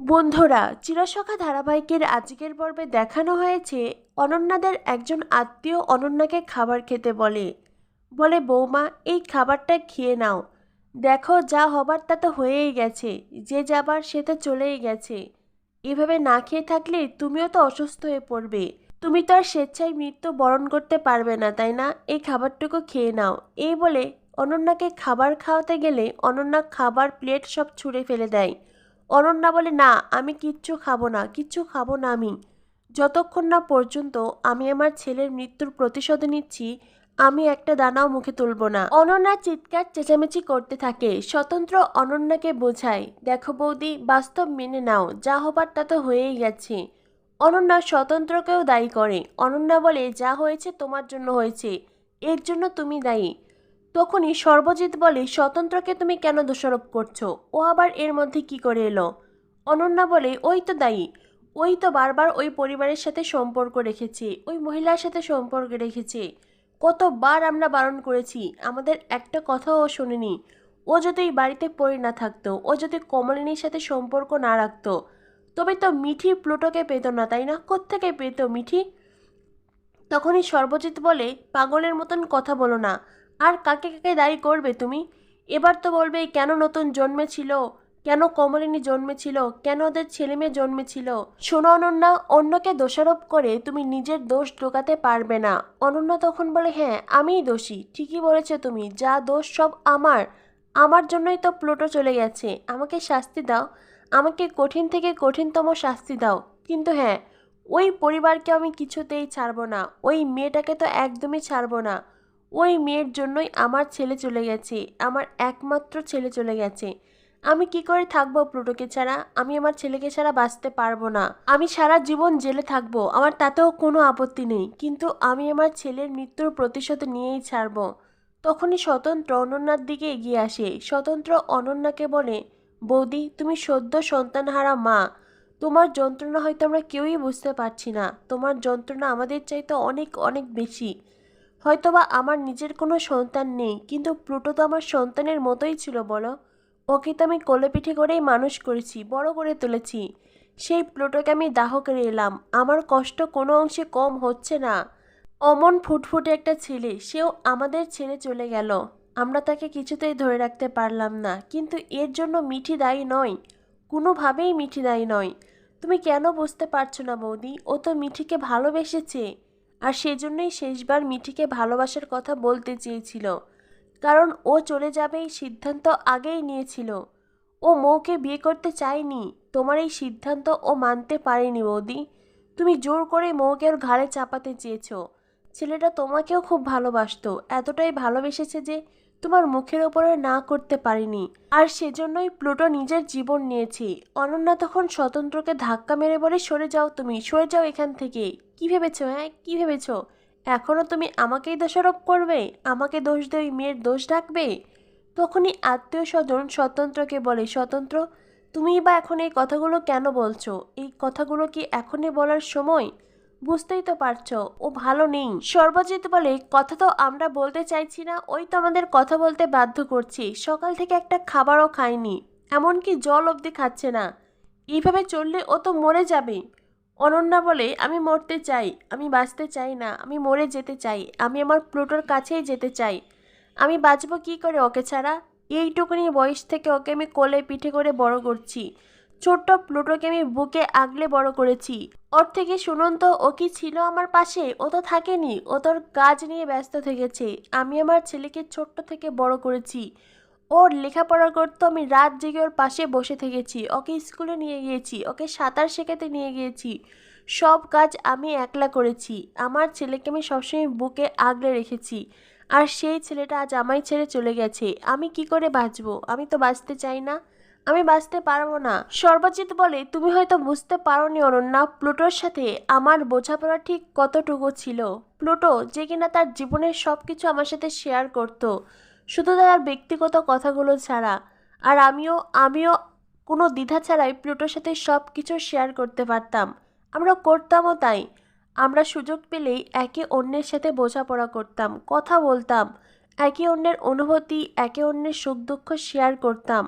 বন্ধুরা, চিরসখা ধারাবাহিকের আজকের পর্বে দেখানো হয়েছে অনন্যাদের একজন আত্মীয় অনন্যাকে খাবার খেতে বলে। বলে, বৌমা, এই খাবারটা খেয়ে নাও। দেখো, যা হবার তা তো হয়েই গেছে। যে যাবার, সে তো চলেই গেছে। এভাবে না খেয়ে থাকলে তুমিও তো অসুস্থ হয়ে পড়বে। তুমি তো আর স্বেচ্ছায় মৃত্যু বরণ করতে পারবে না, তাই না? এই খাবারটুকু খেয়ে নাও। এই বলে অনন্যাকে খাবার খাওয়াতে গেলে অনন্যা খাবার প্লেট সব ছুঁড়ে ফেলে দেয়। অনন্যা বলে, না, আমি কিচ্ছু খাব না, কিচ্ছু খাব না আমি। যতক্ষণ না পর্যন্ত আমি আমার ছেলের মৃত্যুর প্রতিশোধ নিচ্ছি, আমি একটা দানাও মুখে তুলব না। অনন্যা চিৎকার, চেঁচামেচি করতে থাকে। স্বতন্ত্র অনন্যাকে বোঝায়, দেখো বৌদি, বাস্তব মেনে নাও, যা হবার তা তো হয়েই গেছে। অনন্যা স্বতন্ত্রকেও দায়ী করে। অনন্যা বলে, যা হয়েছে তোমার জন্য হয়েছে, এর জন্য তুমি দায়ী। তখনই সর্বজিৎ বলে, স্বতন্ত্রকে তুমি কেন দোষারোপ করছ? ও আবার এর মধ্যে কি করে এলো? অনন্যা বলে, ওই তো দায়ী। ওই তো বারবার ওই পরিবারের সাথে সম্পর্ক রেখেছে। ওই মহিলার সাথে সম্পর্ক রেখেছে। কতবার আমরা বারণ করেছি। আমাদের একটা কথাও ও শোনেনি। ও যদি এই বাড়িতে পড়ে না থাকতো, ও যদি কমলিনীর সাথে সম্পর্ক না রাখতো। তবে তো মিঠি প্লুটোকে পেত না, তাই না? কোত্থেকে পেত মিঠি? তখনই সর্বজিৎ বলে, পাগলের মতন কথা বলো না। আর কাকে কাকে দায়ী করবে তুমি? এবার তো বলবে কেন নতুন জন্মেছিল, কেন কমলিনী জন্মেছিল, কেন ওদের ছেলে মেয়ে জন্মেছিল? শোনো অনন্যা, অন্যকে দোষারোপ করে তুমি নিজের দোষ ঢোকাতে পারবে না। অনন্যা তখন বলে হ্যাঁ আমিই দোষী। ঠিকই বলেছ তুমি, যা দোষ সব আমার। আমার জন্যই তো প্লোটো চলে গেছে। আমাকে শাস্তি দাও। আমাকে কঠিন থেকে কঠিনতম শাস্তি দাও। কিন্তু হ্যাঁ ওই পরিবারকে আমি কিছুতেই ছাড়বো না। ওই মেয়েটাকে তো একদমই ছাড়বো না। ওই মেয়ের জন্যই আমার ছেলে চলে গেছে, আমার একমাত্র ছেলে চলে গেছে। আমি কি করে থাকব প্লুটোকে ছাড়া? আমি আমার ছেলেকে ছাড়া বাঁচতে পারব না। আমি সারা জীবন জেলে থাকব, আমার তাতেও কোনো আপত্তি নেই। কিন্তু আমি আমার ছেলের মৃত্যুর প্রতিশোধ নিয়েই ছাড়বো। তখনই স্বতন্ত্র অনন্যার দিকে এগিয়ে আসে। স্বতন্ত্র অনন্যাকে বলে, বৌদি, তুমি সদ্য সন্তানহারা মা। তোমার যন্ত্রণা হয়তো আমরা কেউই বুঝতে পারছি না। তোমার যন্ত্রণা আমাদের চাইতে অনেক অনেক বেশি। হয়তোবা আমার নিজের কোনো সন্তান নেই, কিন্তু প্লুটো তো আমার সন্তানের মতোই ছিল বলো। ওকে তো আমি কোলে পিঠে করেই মানুষ করেছি, বড় করে তুলেছি। সেই প্লুটোকে আমি দাহ করে এলাম, আমার কষ্ট কোনো অংশে কম হচ্ছে না। অমন ফুটফুটে একটা ছেলে, সেও আমাদের ছেড়ে চলে গেল। আমরা তাকে কিছুতেই ধরে রাখতে পারলাম না, কিন্তু এর জন্য মিঠি দায়ী নয়। কোনোভাবেই মিঠি দায়ী নয়। তুমি কেন বুঝতে পারছ না বৌদি? ও তো মিঠিকে ভালোবেসেছে। আর সেজন্যই শেষবার মিঠিকে ভালোবাসার কথা বলতে চেয়েছিল। কারণ ও চলে যাবে এই সিদ্ধান্ত আগেই নিয়েছিল। ও মৌকে বিয়ে করতে চায়নি। তোমার এই সিদ্ধান্ত ও মানতে পারেনি বৌদি। তুমি জোর করে মৌকে ওর ঘাড়ে চাপাতে চেয়েছো। ছেলেটা তোমাকেও খুব ভালোবাসত। এতটাই ভালোবেসেছে যে তোমার মুখের ওপরে না করতে পারিনি। আর সেজন্যই প্লুটো নিজের জীবন নিয়েছে। অনন্যা তখন স্বতন্ত্রকে ধাক্কা মেরে বলে, সরে যাও তুমি, সরে যাও এখান থেকে। কি ভেবেছো হ্যাঁ? কি ভেবেছো? এখনও তুমি আমাকেই দোষারোপ করবে? আমাকে দোষ দিয়ে ওই মেয়ের দোষ ডাকবে তখনই আত্মীয় স্বজন স্বতন্ত্রকে বলে, স্বতন্ত্র তুমি বা এখন এই কথাগুলো কেন বলছো? এই কথাগুলো কি এখনই বলার সময়? বুঝতেই তো পারছ, ও ভালো নেই। সর্বজিৎ বলে, কথা তো আমরা বলতে চাইছি না, ওই তো আমাদের কথা বলতে বাধ্য করছি। সকাল থেকে একটা খাবারও খায়নি এমনকি জল অবধি খাচ্ছে না। এইভাবে চললে ও তো মরে যাবে। অনন্যা বলে, আমি মরতে চাই, আমি বাঁচতে চাই না, আমি মরে যেতে চাই, আমি আমার প্লুটোর কাছেই যেতে চাই। আমি বাঁচবো কি করে ওকে ছাড়া? এইটুকুনি বয়স থেকে ওকে আমি কোলে পিঠে করে বড় করছি। ছোট্ট প্লুটোকে আমি বুকে আগলে বড় করেছি। ওর থেকে শুনুন তো, ও কি ছিল আমার পাশে? ও তো থাকেনি, ও তোর কাজ নিয়ে ব্যস্ত থেকেছে। আমি আমার ছেলেকে ছোট্ট থেকে বড় করেছি। ওর লেখাপড়া করতো আমি রাত জেগে ওর পাশে বসে থেকেছি। ওকে স্কুলে নিয়ে গিয়েছি, ওকে সাঁতার শেখাতে নিয়ে গিয়েছি। সব কাজ আমি একলা করেছি। আমার ছেলেকে আমি সবসময় বুকে আগলে রেখেছি। আর সেই ছেলেটা আজ আমায় ছেড়ে চলে গেছে। আমি কি করে বাঁচবো? আমি তো বাঁচতে চাই না। আমি বাঁচতে পারব না। সর্বজিৎ বলে, তুমি হয়তো বুঝতে পারোনি অনন্যা, প্লুটোর সাথে আমার বোঝাপড়া ঠিক কতটুকু ছিল। প্লুটো যে কিনা তার জীবনের সব কিছু আমার সাথে শেয়ার করতো, শুধু তার ব্যক্তিগত কথাগুলো ছাড়া। আর আমিও আমিও কোনো দ্বিধা ছাড়াই প্লুটোর সাথে সব কিছু শেয়ার করতে পারতাম। আমরা করতামও তাই। আমরা সুযোগ পেলেই একে অন্যের সাথে বোঝাপড়া করতাম, কথা বলতাম, একে অন্যের অনুভূতি, একে অন্যের সুখ দুঃখ শেয়ার করতাম।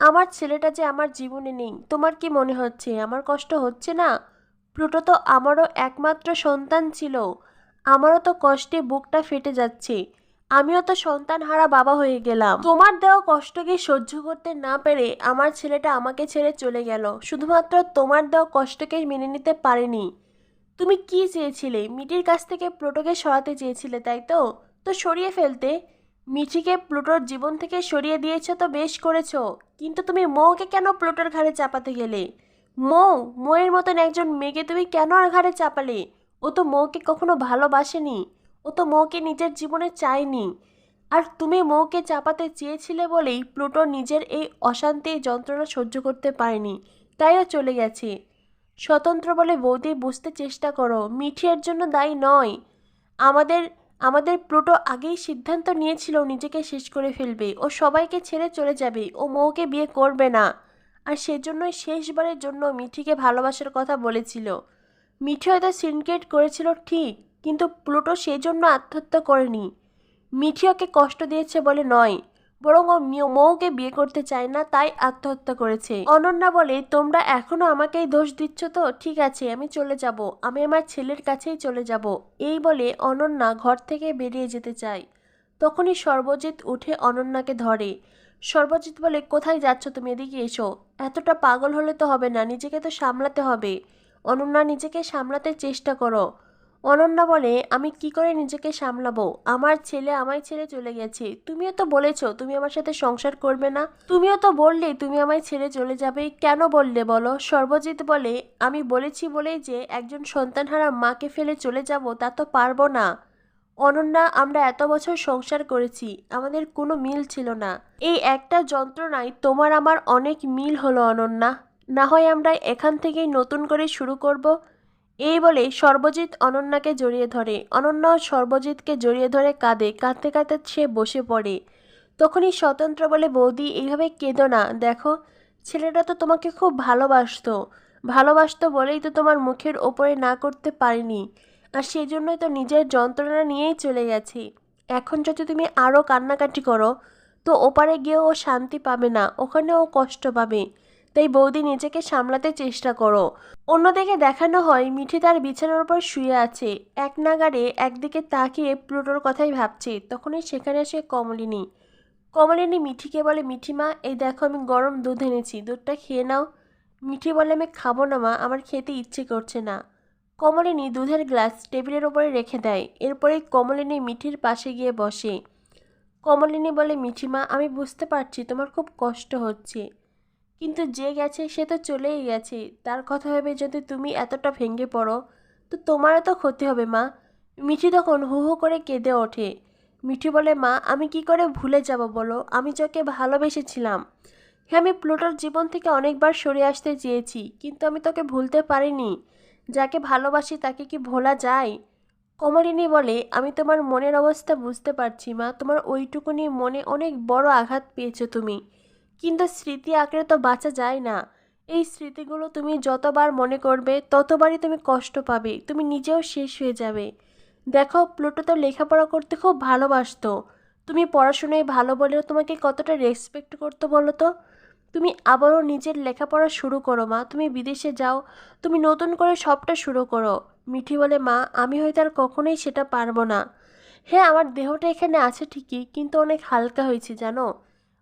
আমার ছেলেটা যে আমার জীবনে নেই, তোমার কি মনে হচ্ছে? আমার কষ্ট হচ্ছে না? প্লুটো তো আমারও একমাত্র সন্তান ছিল। আমারও তো কষ্টে বুকটা ফেটে যাচ্ছে। আমিও তো সন্তান হারা বাবা হয়ে গেলাম। তোমার দেওয়া কষ্টকে সহ্য করতে না পেরে আমার ছেলেটা আমাকে ছেড়ে চলে গেল। শুধুমাত্র তোমার দেওয়া কষ্টকে মেনে নিতে পারেনি। তুমি কি চেয়েছিলে? মিটির কাছ থেকে প্লুটোকে সরাতে চেয়েছিলে, তাই তো? তো সরিয়ে ফেলতে। মিঠিকে প্লুটোর জীবন থেকে সরিয়ে দিয়েছ তো বেশ করেছ। কিন্তু তুমি মৌকে কেন প্লুটোর ঘাড়ে চাপাতে গেলে? মৌ, মৌয়ের মতন একজন মেয়েকে তুমি কেন আর ঘাড়ে চাপালে? ও তো মৌকে কখনো ভালোবাসেনি। ও তো মৌকে নিজের জীবনে চায়নি। আর তুমি মৌকে চাপাতে চেয়েছিলে বলেই প্লুটো নিজের এই অশান্তি যন্ত্রণা সহ্য করতে পারেনি। তাইও চলে গেছে। স্বতন্ত্র বলে বৌদি, বুঝতে চেষ্টা করো, মিঠি এর জন্য দায়ী নয়। আমাদের আমাদের প্লুটো আগেই সিদ্ধান্ত নিয়েছিল নিজেকে শেষ করে ফেলবে। ও সবাইকে ছেড়ে চলে যাবে। ও মৌকে বিয়ে করবে না। আর সেজন্যই শেষবারের জন্য মিঠিকে ভালোবাসার কথা বলেছিল। মিঠি হয়তো সিনক্রেট করেছিল ঠিক, কিন্তু প্লুটো সেই জন্য আত্মহত্যা করেনি। মিঠি ওকে কষ্ট দিয়েছে বলে নয়। বরং ও মৌকে বিয়ে করতে চায় না, তাই আত্মহত্যা করেছে। অনন্যা বলে, তোমরা এখনও আমাকেই দোষ দিচ্ছ তো? ঠিক আছে, আমি চলে যাব। আমি আমার ছেলের কাছেই চলে যাব। এই বলে অনন্যা ঘর থেকে বেরিয়ে যেতে চায়। তখনই সর্বজিৎ উঠে অনন্যাকে ধরে। সর্বজিৎ বলে, কোথায় যাচ্ছ তুমি? এদিকে এসো। এতটা পাগল হলে তো হবে না, নিজেকে তো সামলাতে হবে। অনন্যা, নিজেকে সামলাতে চেষ্টা করো। অনন্যা বলে, আমি কি করে নিজেকে সামলাবো? আমার ছেলে আমায় ছেড়ে চলে গেছে। তুমিও তো বলেছ, তুমি আমার সাথে সংসার করবে না। তুমিও তো বললে তুমি আমায় ছেড়ে চলে যাবে। কেন বললে বলো? সর্বজিৎ বলে, আমি বলেছি বলেই যে একজন সন্তানহারা মাকে ফেলে চলে যাব, তা তো পারব না। অনন্যা, আমরা এত বছর সংসার করেছি, আমাদের কোনো মিল ছিল না। এই একটা যন্ত্রণায় তোমার আমার অনেক মিল হলো অনন্যা। না হয় আমরা এখান থেকেই নতুন করে শুরু করব। এই বলে সর্বজিৎ অনন্যাকে জড়িয়ে ধরে। অনন্যাও সর্বজিৎকে জড়িয়ে ধরে কাঁদে। কাঁদতে কাঁদতে সে বসে পড়ে। তখনই স্বতন্ত্র বলে, বৌদি, এইভাবে কেঁদো না। দেখো, ছেলেটা তো তোমাকে খুব ভালোবাসতো। ভালোবাসতো বলেই তো তোমার মুখের ওপরে না করতে পারিনি। আর সেই জন্যই তো নিজের যন্ত্রণা নিয়েই চলে গেছি। এখন যদি তুমি আরও কান্নাকাটি করো, তো ওপারে গিয়েও ও শান্তি পাবে না। ওখানে ও কষ্ট পাবে। তাই বৌদি নিজেকে সামলাতে চেষ্টা করো। অন্যদিকে দেখানো হয়, মিঠি তার বিছানার উপর শুয়ে আছে। এক নাগারে একদিকে তাকিয়ে প্লুটোর কথাই ভাবছে, তখনই সেখানে আসে কমলিনী। কমলিনী মিঠিকে বলে, মিঠিমা, এই দেখো আমি গরম দুধ এনেছি, দুধটা খেয়ে নাও। মিঠি বলে, আমি খাব না মা, আমার খেতে ইচ্ছে করছে না। কমলিনী দুধের গ্লাস টেবিলের ওপরে রেখে দেয় এরপরে কমলিনী মিঠির পাশে গিয়ে বসে। কমলিনী বলে, মিঠিমা, আমি বুঝতে পারছি, তোমার খুব কষ্ট হচ্ছে। কিন্তু যে গেছে, সে তো চলেই গেছে। তার কথা ভেবে যদি তুমি এতটা ভেঙে পড়ো, তো তোমারও তো ক্ষতি হবে, মা। মিঠি তখন হু হু করে কেঁদে ওঠে। মিঠি বলে, মা, আমি কি করে ভুলে যাব বলো? আমি যাকে ভালোবেসেছিলাম। হ্যাঁ আমি প্লুটোর জীবন থেকে অনেকবার সরে আসতে চেয়েছি, কিন্তু আমি তোকে ভুলতে পারিনি। যাকে ভালোবাসি তাকে কি ভোলা যায়? কমলিনী বলে, আমি তোমার মনের অবস্থা বুঝতে পারছি, মা। তোমার ওইটুকুনি মনে অনেক বড় আঘাত পেয়েছ তুমি। কিন্তু স্মৃতি আঁকড়ে তো বাঁচা যায় না। এই স্মৃতিগুলো তুমি যতবার মনে করবে, ততবারই তুমি কষ্ট পাবে, তুমি নিজেও শেষ হয়ে যাবে। দেখো প্লুটো তো লেখাপড়া করতে খুব ভালোবাসতো। তুমি পড়াশোনায় ভালো বলেও তোমাকে কতটা রেসপেক্ট করতো বলো তো? তুমি আবারও নিজের লেখাপড়া শুরু করো মা, তুমি বিদেশে যাও, তুমি নতুন করে সবটা শুরু করো। মিঠি বলে, মা, আমি হয়তো আর কখনোই সেটা পারব না। হ্যাঁ আমার দেহটা এখানে আছে ঠিকই, কিন্তু অনেক হালকা হয়েছে, জানো?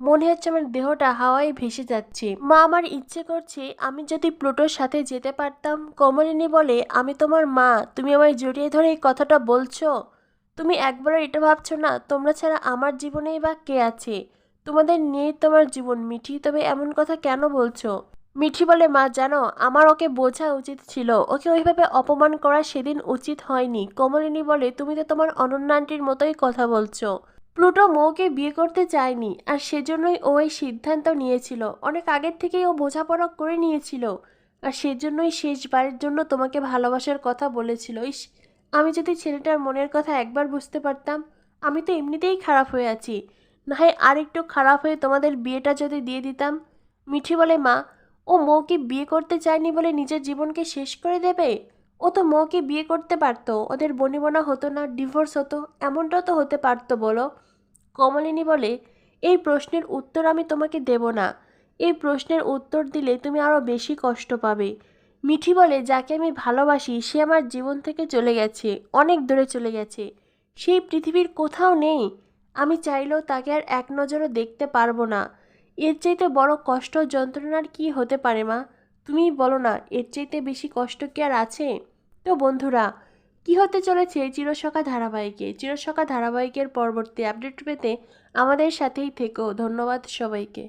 মনে হচ্ছে আমার দেহটা হাওয়ায় ভেসে যাচ্ছে। মা আমার ইচ্ছে করছে আমি যদি প্লুটোর সাথে যেতে পারতাম, কমলিনী বলে, আমি তোমার মা, তুমি আমায় জড়িয়ে ধরে এই কথাটা বলছো? তুমি একবারও এটা ভাবছ না? তোমরা ছাড়া আমার জীবনেই বা কে আছে? তোমাদের নিয়েই তোমার জীবন, মিঠি, তবে এমন কথা কেন বলছো? মিঠি বলে, মা, জানো, আমার ওকে বোঝা উচিত ছিল। ওকে ওইভাবে অপমান করা সেদিন উচিত হয়নি। কমলিনী বলে, তুমি তো তোমার অনন্যা আন্টির মতোই কথা বলছো। প্লুটো মৌকে বিয়ে করতে চায়নি আর সেজন্যই ও এই সিদ্ধান্ত নিয়েছিল। অনেক আগের থেকেই ও বোঝাপড়া করে নিয়েছিল। আর সেজন্যই শেষবারের জন্য তোমাকে ভালোবাসার কথা বলেছিল। ইস, আমি যদি ছেলেটার মনের কথা একবার বুঝতে পারতাম, আমি তো এমনিতেই খারাপ হয়ে আছি। না হয় আর একটু খারাপ হয়ে তোমাদের বিয়েটা যদি দিয়ে দিতাম। মিঠি বলে, মা, ও মৌকে বিয়ে করতে চায়নি বলে নিজের জীবনকে শেষ করে দেবে? ও তো মৌকে বিয়ে করতে পারতো। ওদের বনিবনা হতো না, ডিভোর্স হতো, এমনটাও তো হতে পারতো, বলো। কমলিনী বলে, এই প্রশ্নের উত্তর আমি তোমাকে দেব না। এই প্রশ্নের উত্তর দিলে তুমি আরও বেশি কষ্ট পাবে। মিঠি বলে, যাকে আমি ভালোবাসি, সে আমার জীবন থেকে চলে গেছে, অনেক দূরে চলে গেছে। সেই পৃথিবীর কোথাও নেই। আমি চাইলেও তাকে আর এক নজরও দেখতে পারব না। এর চাইতে বড় কষ্ট যন্ত্রণার কি হতে পারে মা? তুমি বলো না, এর চাইতে বেশি কষ্ট কি আর আছে? তো বন্ধুরা কি হতে চলেছে চিরসখা ধারাবাহিকে? চিরসখা ধারাবাহিকের পরবর্তী আপডেট পেতে আমাদের সাথেই থেকো। ধন্যবাদ সবাইকে।